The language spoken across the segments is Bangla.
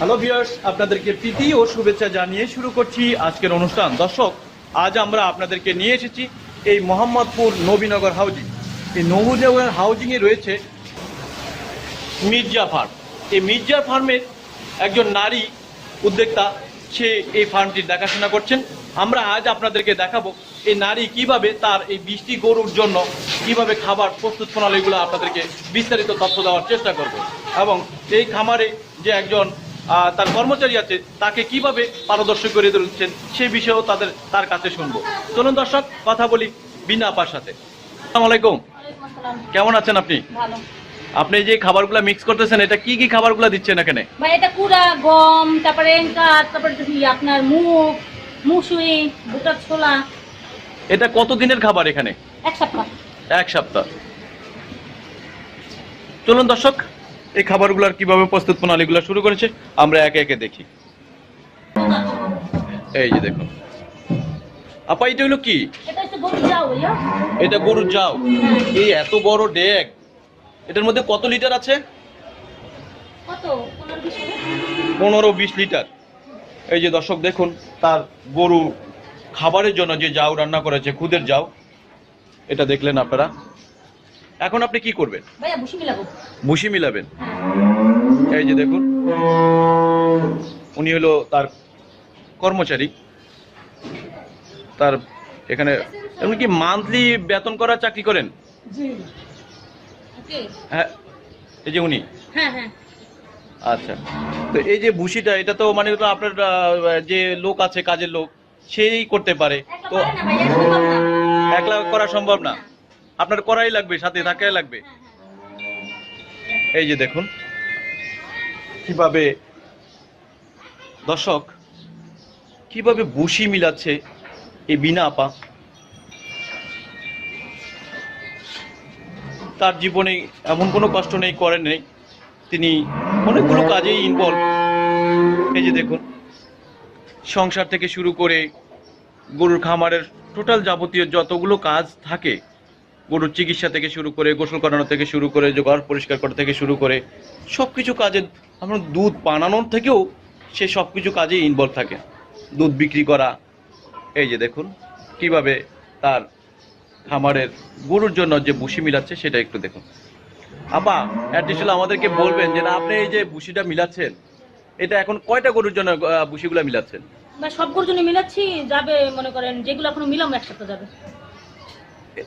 হ্যালো ভিউয়ার্স আপনাদেরকে প্রীতি ও শুভেচ্ছা জানিয়ে শুরু করছি আজকের অনুষ্ঠান। দর্শক, আজ আমরা আপনাদেরকে নিয়ে এসেছি এই মোহাম্মদপুর নবীনগর হাউজিং এই নবীনগর হাউজিংয়ে রয়েছে মির্জা ফার্ম এই মির্জা ফার্মের একজন নারী উদ্যোক্তা, সে এই ফার্মটির দেখাশোনা করছেন। আমরা আজ আপনাদেরকে দেখাবো এই নারী কীভাবে তার এই বৃষ্টি গরুর জন্য কীভাবে খাবার প্রস্তুত প্রণালীগুলো আপনাদেরকে বিস্তারিত তথ্য দেওয়ার চেষ্টা করব। এবং এই খামারে যে একজন তার কর্মচারী আছে তাকে কীভাবে পারদর্শী করে তুলছেন সেই বিষয়েও তাদের তার কাছে শুনব। চলুন দর্শক কথা বলি বিনা আপার সাথে। আসসালামু আলাইকুম। কেমন আছেন আপনি? আপনি যে খাবারগুলো মিক্স করতেছেন এটা কি কি খাবারগুলো দিচ্ছেন এখানে? ভাই এটা কুড়া গম তারপরে এঙ্কার তারপরে আপনার মুগ মুসুরি ভুটার ছোলা। এটা কত দিনের খাবার এখানে? এক সপ্তাহ। এক সপ্তাহ। চলুন দর্শক এই খাবারগুলোর কীভাবে প্রস্তুত প্রণালীগুলো শুরু করেছে আমরা একে একে দেখি। এই যে দেখুন। আপা এটা হলো কি? এটা যাও গরুর যাও এই এত বড় ডেক এটার মধ্যে কত লিটার আছে? পনেরো বিশ লিটার। এই যে দর্শক দেখুন তার গরু খাবারের জন্য যে জাউ রান্না করেছে খুদের জাউ এটা দেখলেন আপনারা? এখন আপনি কি করবেন? ভুসি মিলাবেন? এই যে দেখুন উনি হলো তার কর্মচারী। তার এখানে কি মান্থলি বেতন করা চাকরি করেন? হ্যাঁ এই যে উনি। হ্যাঁ হ্যাঁ। আচ্ছা। তো এই যে ভুসিটা এটা তো মানে আপনার যে লোক আছে কাজের লোক সেই করতে পারে। তো একলা করা সম্ভব না। আপনার করাই লাগবে সাথে থাকাই লাগবে। হ্যাঁ, হ্যাঁ। এই যে দেখুন কীভাবে দর্শক কীভাবে বুসি মিলাচ্ছে এই বিনা আপা। তার জীবনে এমন কোনো কষ্ট নেই করেন নেই। তিনি অনেকগুলো কাজেই ইনভলভ এই যে দেখুন সংসার থেকে শুরু করে গরুর খামারের টোটাল যাবতীয় যতগুলো কাজ থাকে গরুর চিকিৎসা থেকে শুরু করে, গোসল করানো থেকে শুরু করে ঘর পরিষ্কার করা থেকে শুরু করে সব কিছু কাজে আমরা দুধ বানানোর থেকেও সে সব কিছু কাজে ইনভলভ থাকে। দুধ বিক্রি করা, এই যে দেখুন, কীভাবে তার খামারের গরুর জন্য যে বুসি মিলাচ্ছে সেটা একটু দেখুন। আপা অ্যাটলিস্ট আমাদেরকে বলবেন যে না, আপনি এই যে বুসিটা মিলাচ্ছেন, এটা এখন কয়টা গরুর জন্য বুসিগুলা মিলাচ্ছেন? ভাই সব গরুর জন্য মিলাচ্ছি, যাবে, মনে করেন, যেগুলো এখনও মিলাম এক সপ্তাহ যাবে।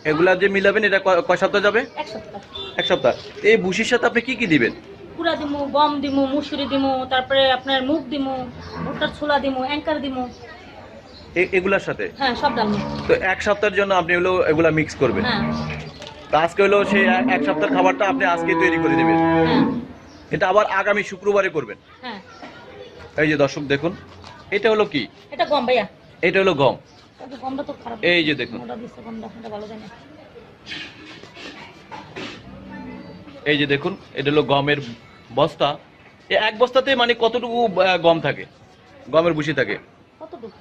এগুলা যে মিলাবেন এটা কয়- সপ্তাহ যাবে? এক সপ্তাহ। এক সপ্তাহ। এই ভুসির সাথে আপনি কি কি দিবেন? কুড়া দিমু গম দিমু মুসুরি দিমু তারপরে আপনার মুগ দিমু ভুট্টার ছোলা দিমু অ্যাঙ্কার দিমু। এগুলার সাথে? হ্যাঁ সব ডাল তো এক সপ্তাহের জন্য আপনি হলো এগুলা মিক্স করবেন? হ্যাঁ। তো আজকে হলো সেই এক- সপ্তাহের খাবারটা আপনি আজকে তৈরি করে দেবেন। হ্যাঁ। এটা আবার আগামী শুক্রবারে করবেন। হ্যাঁ। এই যে দর্শক দেখুন এটা হলো কি? এটা গম ভাইয়া। এটা হলো গম। গমটা তো খারাপ। এই যে দেখুন। এই যে দেখুন এটা হলো গমের বস্তা। এক বস্তাতে মানে কতটুকু গম থাকে? গমের ভুসি থাকে? কতটুকু?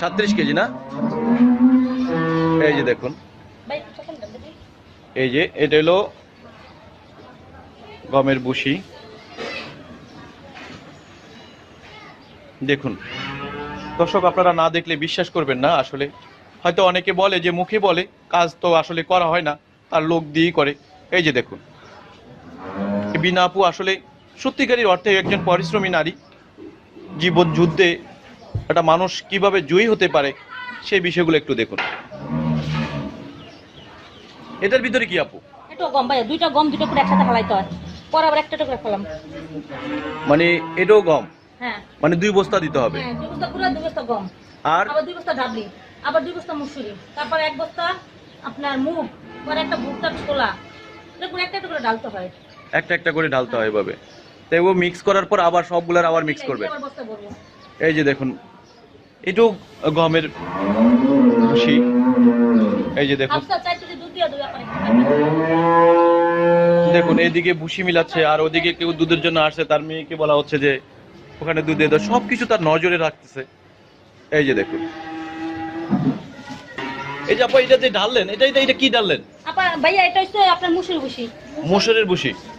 সাঁত্রিশ কেজি। না? এই যে দেখুন। এই যে এটা হলো গমের বুসি দেখুন। দর্শক আপনারা না দেখলে বিশ্বাস করবেন না আসলে। হয়তো অনেকে বলে যে মুখে বলে কাজ তো আসলে করা হয় না তার লোক দিয়েই করে। এই যে দেখুন। বিনা আপু আসলে সত্যিকারের অর্থে একজন পরিশ্রমী নারী জীবন যুদ্ধে একটা মানুষ কীভাবে জয়ী হতে পারে সেই বিষয়গুলো একটু দেখুন। এটার ভিতরে কি আপু? একটু গম ভাইয়া দুইটা গম দুটো করে একসাথে ফেলাইতে হয়। পরে আবার একটা ফেলাম মানে এটাও গম? মানে দুই বস্তা দিতে হবে। হ্যাঁ দুই বস্তা কুড়া দুই বস্তা গম। আর? আবার দুই বস্তা ডাবলি আবার দুই বস্তা মুসুরি তারপর এক বস্তা আপনার মুগ একটা ভুট্টার ছোলা। এটা একটা একটা করে ডালতে হয়। একটা একটা করে ঢালতে হয় এভাবে। তো এগুলো মিক্স করার পর আবার সবগুলার আবার মিক্স করবে। এই যে দেখুন এটাও গমের ভুসি এই যে দেখুন। খাবেন। দেখুন এইদিকে ভুসি মিলাচ্ছে আর ওদিকে কেউ দুধের জন্য আসছে তার মেয়েকে বলা হচ্ছে যে ওখানে দুধ দিয়ে দাও। সব কিছু তার নজরে রাখতেছে। এই যে দেখুন। এই যে আপা এটা যে ঢাললেন এটা এটা এটা কি ঢাললেন? আপা ভাইয়া এটা হচ্ছে আপনার মসুরের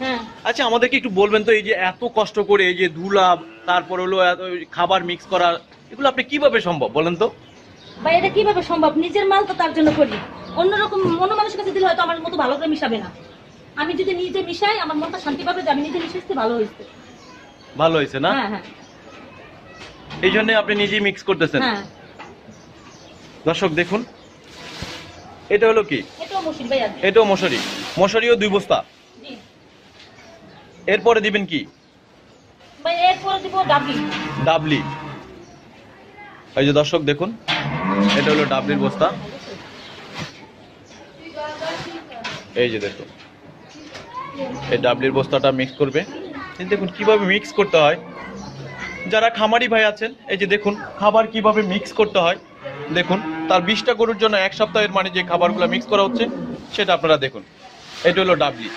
হ্যাঁ। আচ্ছা আমাদেরকে একটু বলবেন তো এই যে এত কষ্ট করে এই যে ধুলা তারপর হলো এত খাবার মিক্স করা এগুলো আপনি কীভাবে সম্ভব বলেন তো? ভাই এটা কীভাবে সম্ভব? নিজের মাল তো তার জন্য করি। অন্যরকম অন্য মানুষের কাছে দিলে হয়তো আমার মতো ভালো করে মিশাবে না। আমি যদি নিজে মিশাই আমার মনটা শান্তি পাবে যে আমি নিজে মিশাইতে ভালো হয়েছে। ভালো হয়েছে না? হ্যাঁ হ্যাঁ। এই জন্য আপনি নিজেই মিক্স করতেছেন। হ্যাঁ। দর্শক দেখুন। এটা হলো কি? এটাও মশারি মশারিও দুই বস্তা। এরপরে দিবেন কি? ডাবলি। এই যে দর্শক দেখুন। এটা হলো ডাবলির বস্তা। এই যে দেখুন। এই ডাবলির বস্তাটা মিক্স করবে। দেখুন কীভাবে মিক্স করতে হয়। যারা খামারি ভাই আছেন, এই যে দেখুন খাবার কীভাবে মিক্স করতে হয়। দেখুন, তার বিশটা গরুর জন্য এক সপ্তাহের মানে যে খাবারগুলো মিক্স করা হচ্ছে, সেটা আপনারা দেখুন। এটা হলো ডাবলি।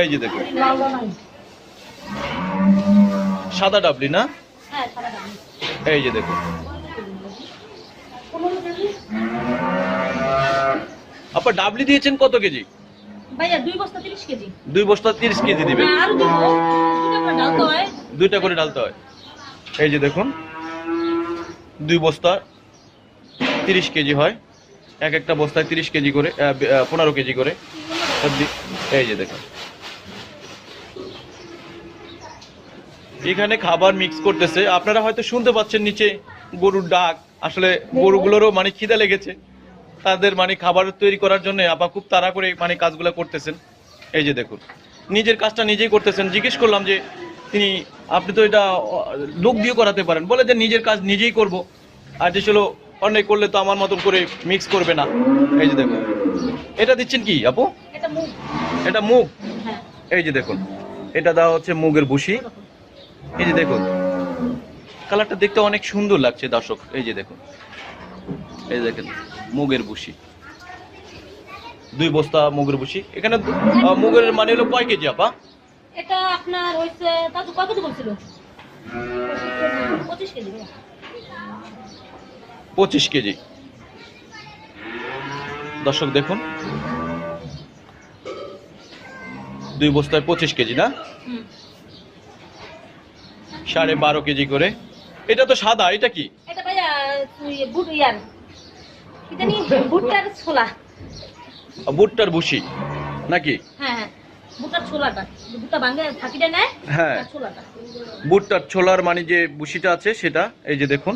এই যে দেখুন। সাদা ডাবলি না? এই যে দেখুন। আপনার ডাবলি দিয়েছেন কত কেজি? ভাইয়া দুই বস্তা তিরিশ কেজি। দুই বস্তা তিরিশ কেজি দিবেন হ্যাঁ, আরও করে ডালতে হয়। দুইটা করে হয়। এই যে দেখুন দুই বস্তা তিরিশ কেজি হয়। এক একটা বস্তায় তিরিশ কেজি করে পনেরো কেজি করে। এই যে দেখুন। এখানে খাবার মিক্স করতেছে। আপনারা হয়তো শুনতে পাচ্ছেন নিচে গরুর ডাক। আসলে গরুগুলোরও মানে খিদে লেগেছে। তাদের মানে খাবার তৈরি করার জন্য আপা খুব তাড়া করে মানে কাজগুলো করতেছেন। এই যে দেখুন নিজের কাজটা নিজেই করতেছেন। জিজ্ঞেস করলাম যে তিনি আপনি তো এটা লোক দিয়ে করাতে পারেন। বলে যে নিজের কাজ নিজেই করব। আর যে ছিল অনেক করলে তো আমার মতন করে মিক্স করবে না। এই যে দেখুন এটা দিচ্ছেন কি আপু? এটা মুগ। হ্যাঁ। এই যে দেখুন এটা দেওয়া হচ্ছে মুগের ভুসি এই যে দেখুন কালারটা দেখতে অনেক সুন্দর লাগছে দর্শক। এই যে দেখুন এই দেখেন। মুগের ভুসি। দুই বস্তা মুগের ভুসি। এখানে মুগের মানে হলো কয় কেজি আপা? এটা আপনার হয়েছে দাদু কত কেজি বলছিল? পঁচিশ কেজি। দর্শক দেখুন। দুই বস্তায় পঁচিশ কেজি না? সাড়ে বারো কেজি করে। এটা তো সাদা এটা কি? এটা ভাইয়া জানি ভুট্টার ছোলা। ভুট্টার ভুসি নাকি? হ্যাঁ হ্যাঁ ভুট্টার ছোলাটা। ভুট্টা ভাঙে ফাঁকিটা নেয় হ্যাঁ। ছোলাটা। ভুট্টার ছোলার মানে যে বুসিটা আছে সেটা এই যে দেখুন।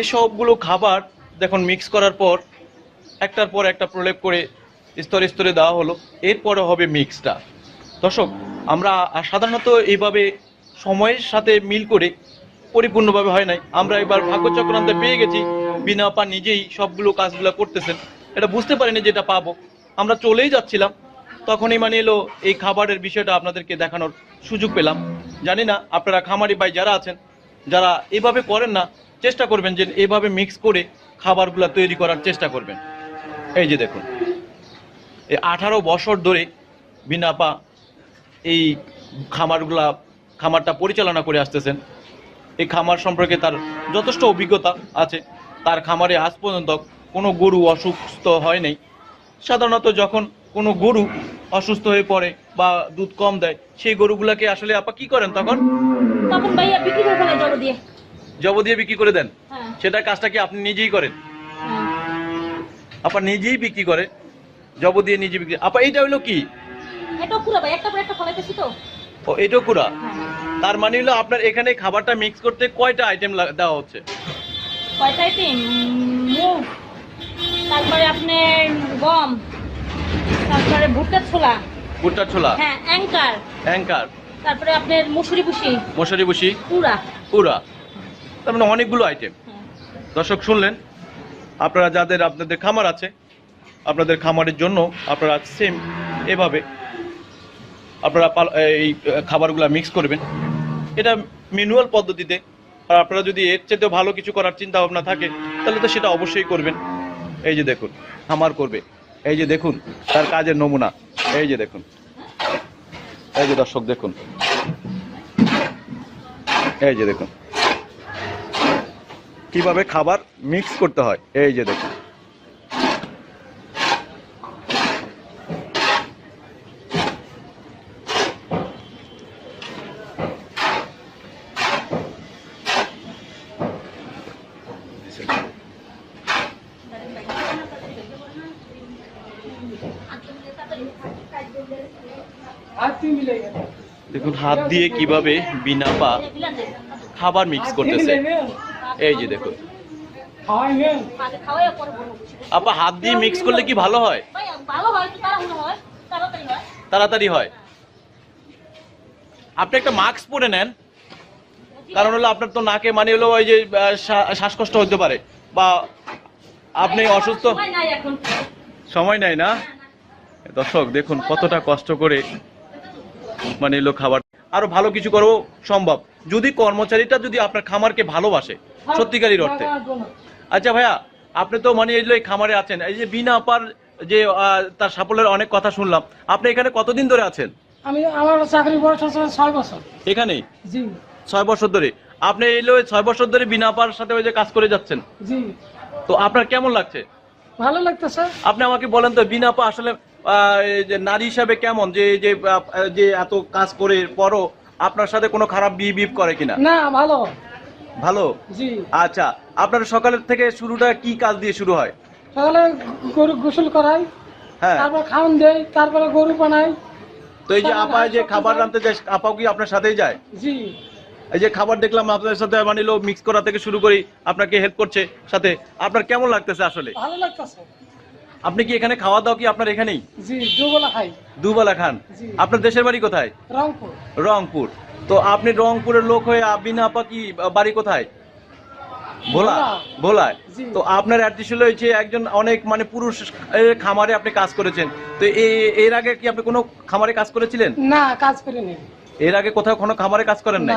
এই সবগুলো খাবার দেখুন মিক্স করার পর একটার পর একটা প্রলেপ করে স্তরে স্তরে দেওয়া হলো। এরপরে হবে মিক্সটা দর্শক আমরা সাধারণত এইভাবে সময়ের সাথে মিল করে পরিপূর্ণভাবে হয় নাই। আমরা এবার ভাগ্য চক্রান্তে পেয়ে গেছি। বিনা পা নিজেই সবগুলো কাজগুলো করতেছেন। এটা বুঝতে পারিনি যেটা পাবো। আমরা চলেই যাচ্ছিলাম। তখনই মানে এলো এই খাবারের বিষয়টা আপনাদেরকে দেখানোর সুযোগ পেলাম। জানি না আপনারা খামারি ভাই যারা আছেন, যারা এভাবে করেন না, চেষ্টা করবেন যে এভাবে মিক্স করে খাবারগুলো তৈরি করার চেষ্টা করবেন। এই যে দেখুন। এই আঠারো বছর ধরে বিনাপা এই খামারগুলা, খামারটা পরিচালনা করে আসতেছেন। এই খামার সম্পর্কে তার যথেষ্ট অভিজ্ঞতা আছে। তার খামারে আজ পর্যন্ত কোনো গরু অসুস্থ হয় নাই। সাধারণত যখন কোনো গরু অসুস্থ হয়ে পড়ে বা দুধ কম দেয় সেই গরুগুলাকে আসলে আপা কি করেন তখন? তখন ভাইয়া বিক্রি করে ফেলে জল দিয়ে। জব দিয়ে বিক্রি করে দেন? হ্যাঁ। সেটা কাজটা কি আপনি নিজেই করেন? হ্যাঁ। আপা নিজেই বিক্রি করে জব দিয়ে নিজে বিক্রি আপা এইটা হলো কি? এটাও পুরো ভাই একটা পর একটা ফলাইতেছি তো। ও এটাও কুড়া হ্যাঁ। তার মানে হলো আপনার এখানে খাবারটা মিক্স করতে কয়টা আইটেম দেওয়া হচ্ছে? কয়টা আইটেম মুগ তারপরে আপনার গম তারপরে ভুট্টার ছোলা। ভুট্টার ছোলা? হ্যাঁ অ্যাঙ্কার। অ্যাঙ্কার। তারপরে আপনার মুসুরি বুসি। মশারি বসি? পুরা। পুরা। তার মানে অনেকগুলো আইটেম দর্শক শুনলেন? আপনারা যাদের আপনাদের খামার আছে আপনাদের খামারের জন্য আপনারা সেম এভাবে আপনারা পাল- এই খাবারগুলো মিক্স করবেন। এটা ম্যানুয়াল পদ্ধতিতে আর আপনারা যদি এর চাইতে ভালো কিছু করার চিন্তা ভাবনা থাকে, তাহলে তো সেটা অবশ্যই করবেন। এই যে দেখুন আমার করবে। এই যে দেখুন, তার কাজের নমুনা। এই যে দেখুন। এই যে দর্শক, দেখুন। এই যে দেখুন। কীভাবে খাবার মিক্স করতে হয়? এই যে দেখুন। দেখুন হাত দিয়ে কীভাবে বিনা পা খাবার মিক্স করতেছে। এই যে দেখুন। আপা হাত দিয়ে মিক্স করলে কি ভালো হয়? তাড়াতাড়ি হয়। আপনি একটা মাস্ক পরে নেন। কারণ হলো আপনার তো নাকে মানে হলো ওই যে শ্বাসকষ্ট হতে পারে। বা আপনি অসুস্থ সময় নাই না? দর্শক দেখুন কতটা কষ্ট করে মানে এলো খাবার। আরও ভালো কিছু করব সম্ভব। যদি কর্মচারীটা যদি আপনার খামারকে ভালোবাসে সত্যিকারীর অর্থে। আচ্ছা ভাইয়া আপনি তো মানে এই এই খামারে আছেন এই যে বিনা আপার যে তার সাফল্যের অনেক কথা শুনলাম। আপনি এখানে কতদিন ধরে আছেন? আমি আমার চাকরি বয়স হচ্ছে ছয় বছর। এখানেই জি। ছয় বছর ধরে। আপনি এই যে ছয় বছর ধরে বিনা আপার সাথে ওই যে কাজ করে যাচ্ছেন। জি। তো আপনার কেমন লাগছে? ভালো লাগতেছে। আপনি আমাকে বলেন তো বিনা আপা আসলে যে নারী হিসাবে কেমন? যে যে যে এত কাজ করে পরও আপনার সাথে কোনো খারাপ বিপ করে কিনা? না ভালো। ভালো? জি। আচ্ছা আপনার সকালের থেকে শুরুটা কি কাজ দিয়ে শুরু হয়? সকালে গরু গোসল করাই হ্যাঁ। তারপর খাওয়ান দেই তারপরে গরু বানাই। তো এই যে আপা যে খাবার রাঁধতে যায় আপাও কি আপনার সাথেই যায়? জি। এই যে খাবার দেখলাম আপনার সাথে মানে মিক্স করা থেকে শুরু করি আপনাকে হেল্প করছে সাথে। আপনার কেমন লাগতেছে আসলে? ভালো লাগতেছে। আপনি কি এখানে খাওয়া দাওয়া কি আপনার এখানেই? জি দুবেলা খাই। দুবেলা খান। আপনার দেশের বাড়ি কোথায়? রংপুর। রংপুর। তো আপনি রংপুরের লোক হয়ে বিনা আপা কি বাড়ি কোথায়? ভোলা? ভোলা। ভোলায়। তো আপনার অ্যাড্রেস হলো হচ্ছে একজন অনেক মানে পুরুষ খামারে আপনি কাজ করেছেন। তো এর আগে কি আপনি কোনো খামারে কাজ করেছিলেন? না কাজ করিনি। এর আগে কোথাও কোনো খামারে কাজ করেন নাই?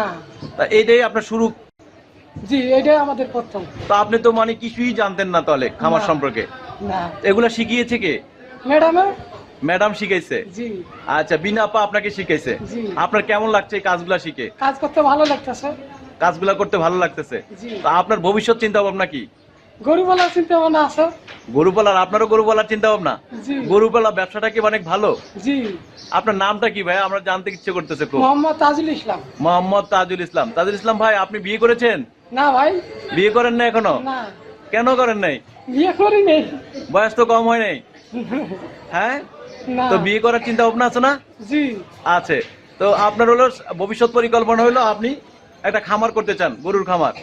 তা এইটাই আপনার শুরু? জি এটাই আমাদের প্রথম। তো আপনি তো মানে কিছুই জানতেন না তাহলে খামার সম্পর্কে। না। এগুলা শিখিয়েছে কে? ম্যাডামে? ম্যাডাম শিখাইছে? জি। আচ্ছা বিনা আপা আপনাকে শিখাইছে? আপনার কেমন লাগছে এই কাজগুলা শিখে? কাজ করতে ভালো লাগতেছে। কাজগুলা করতে ভালো লাগতেছে? তা আপনার ভবিষ্যৎ চিন্তা ভাবনা কি গরু বলার চিন্তা ভাবনা আছে আপনারও চিন্তা ব্যবসাটা কি অনেক ভালো? জি। আপনার নামটা কি ভাই? আমরা জানতে ইচ্ছে করতেছে খুব। মোহাম্মদ তাজুল ইসলাম। মোহাম্মদ তাজুল ইসলাম। তাজুল ইসলাম ভাই আপনি বিয়ে করেছেন? না ভাই। বিয়ে করেন না এখনও? না। কেন করেন নাই? বিয়ে করি নেই। বয়স তো কম হয় নাই। হ্যাঁ? তো বিয়ে করার চিন্তা ভাবনা আছে না? জি। আছে। তো আপনার হলো ভবিষ্যৎ পরিকল্পনা হলো আপনি একটা খামার করতে চান গরুর খামার।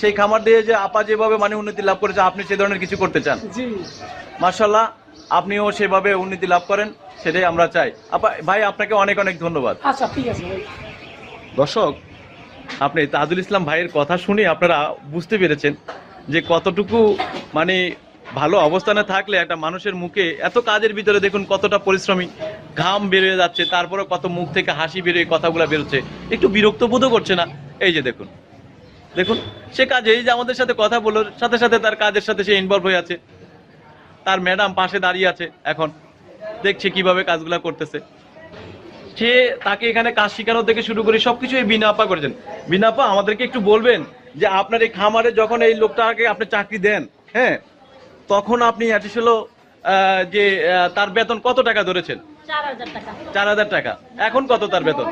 সেই খামার দিয়ে যে আপা যেভাবে মানে উন্নতি লাভ করেছে আপনি সে ধরনের কিছু করতে চান। মার্শাল্লাহ আপনিও সেভাবে উন্নতি লাভ করেন সেটাই আমরা চাই। আপা ভাই আপনাকে অনেক অনেক ধন্যবাদ। আচ্ছা ঠিক আছে দর্শক আপনি তাজুল ইসলাম ভাইয়ের কথা শুনে আপনারা বুঝতে পেরেছেন যে কতটুকু মানে ভালো অবস্থানে থাকলে একটা মানুষের মুখে, এত কাজের ভিতরে দেখুন কতটা পরিশ্রমী। ঘাম বেরিয়ে যাচ্ছে তারপরে কত মুখ থেকে হাসি বেরিয়ে, কথাগুলো বেরোচ্ছে। একটু বিরক্ত বোধও করছে না। এই যে দেখুন দেখুন, সে কাজে এই যে আমাদের সাথে কথা বলার সাথে সাথে তার কাজের সাথে সে ইনভলভ হয়ে আছে। তার ম্যাডাম পাশে দাঁড়িয়ে আছে এখন। দেখছে কীভাবে কাজগুলো করতেছে। সে তাকে এখানে কাজ শেখানো থেকে শুরু করে সবকিছু এই বিনাপা করেছেন। বিনাপা আমাদেরকে একটু বলবেন? যে আপনার এই খামারে যখন এই লোকটাকে আপনি চাকরি দেন হ্যাঁ তখন আপনি আসলে যে তার বেতন কত টাকা ধরেছেন? চার হাজার টাকা। এখন কত তার বেতন?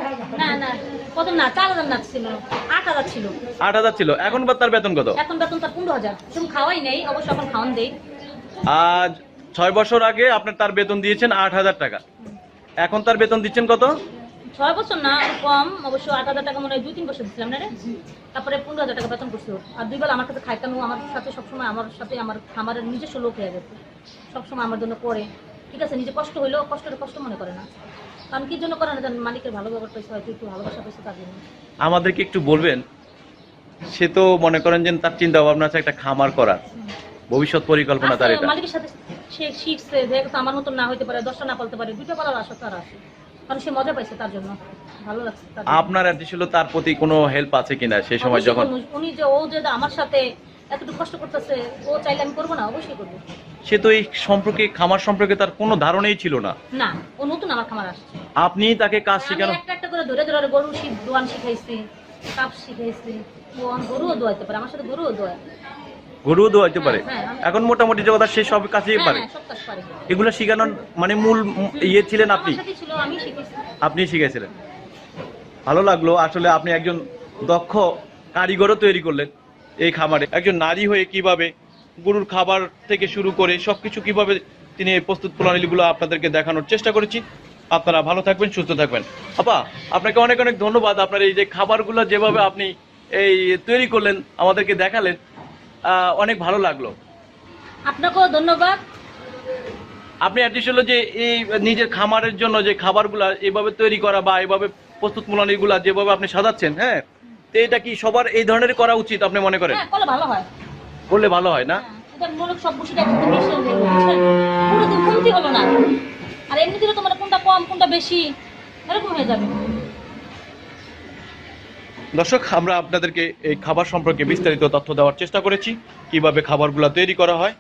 আট হাজার ছিল। এখন বা তার বেতন কত? এখন বেতন তার পনেরো হাজার। খাওয়াই নেই অবশ্য এখন খাওয়ান দেই। আজ ছয় বছর আগে আপনার তার বেতন দিয়েছেন আট হাজার টাকা। এখন তার বেতন দিচ্ছেন কত? ছয় বছর না আরও কম অবশ্য আট হাজার টাকা মনে হয় দুই তিন বছর দিচ্ছিলাম না রে? তারপরে পনেরো হাজার টাকা বেতন করছিল আর দুই বেলা আমার কাছে খাইতাম আমার সাথে সবসময় আমার সাথে আমার খামারের নিজস্ব লোক হয়ে গেছে। সবসময় আমার জন্য করে। ঠিক আছে নিজে কষ্ট হইলেও কষ্টটা কষ্ট মনে করে না। কারণ কি জন্য করে না জানেন মালিকের ভালো ব্যবহার পাইছে হয়তো একটু ভালোবাসা পাইছে তার জন্য। আমাদেরকে একটু বলবেন সে তো মনে করেন যে তার চিন্তা ভাবনা আছে একটা খামার করার। ভবিষ্যৎ পরিকল্পনা তার এটা। মালিকের সাথে সে শিখছে যে আমার মতন না হইতে পারে দশটা না পালতে পারে দুটো পালার আশা তার আছে। কারণ সে মজা পাইছে তার জন্য। ভালো লাগছে আপনার ছিল তার প্রতি কোনো হেল্প আছে কিনা সেই সময় যখন উনি যে ও যে আমার সাথে এতটুকু কষ্ট করতেছে ও চাইলে আমি করব না? অবশ্যই করব। সে তো এই সম্পর্কে খামার সম্পর্কে তার কোনো ধারণাই ছিল না। না ও নতুন আমার খামার আসছে। আপনি তাকে কাজ শেখানো একটা একটা করে ধরে ধরে গরু শিখ দোয়ান শিখাইছি কাপ শিখাইছি। ও গরুও দোয়াইতে পারে আমার সাথে গরুও দোয়ায়। গরুও দোয়াইতে পারে। হ্যাঁ, হ্যাঁ। এখন মোটামুটি যে কথা সে সব কাছেই হ্যাঁ পারে। এগুলো শেখানোর মানে মূল ইয়ে ছিলেন আপনি? আপনি শিখেছিলেন। ভালো লাগল আসলে আপনি একজন দক্ষ কারিগরও তৈরি করলেন এই খামারে। একজন নারী হয়ে কীভাবে গরুর খাবার থেকে শুরু করে সবকিছু কীভাবে তিনি এই প্রস্তুত প্রণালীগুলো আপনাদেরকে দেখানোর চেষ্টা করেছি। আপনারা ভালো থাকবেন সুস্থ থাকবেন। আপা আপনাকে অনেক অনেক ধন্যবাদ। আপনার এই যে খাবারগুলো যেভাবে আপনি এই তৈরি করলেন আমাদেরকে দেখালেন। অনেক ভালো লাগল। আপনাকেও ধন্যবাদ। আপনি অ্যাটলিস্ট হলো যে এই নিজের খামারের জন্য যে খাবারগুলা এভাবে তৈরি করা বা এভাবে প্রস্তুত প্রণালীগুলা যেভাবে আপনি সাজাচ্ছেন হ্যাঁ? তো এটা কি সবার এই ধরনের করা উচিত আপনি মনে করেন? হ্যাঁ করলে ভালো হয়। করলে ভালো হয় না? হ্যাঁ, মনে আর এমনি দিলে তোমার কোনটা কম কোনটা বেশি এরকম হয়ে যাবে। দর্শক, আমরা আপনাদেরকে এই খাবার সম্পর্কে বিস্তারিত তথ্য দেওয়ার চেষ্টা করেছি। কীভাবে খাবারগুলো তৈরি করা হয়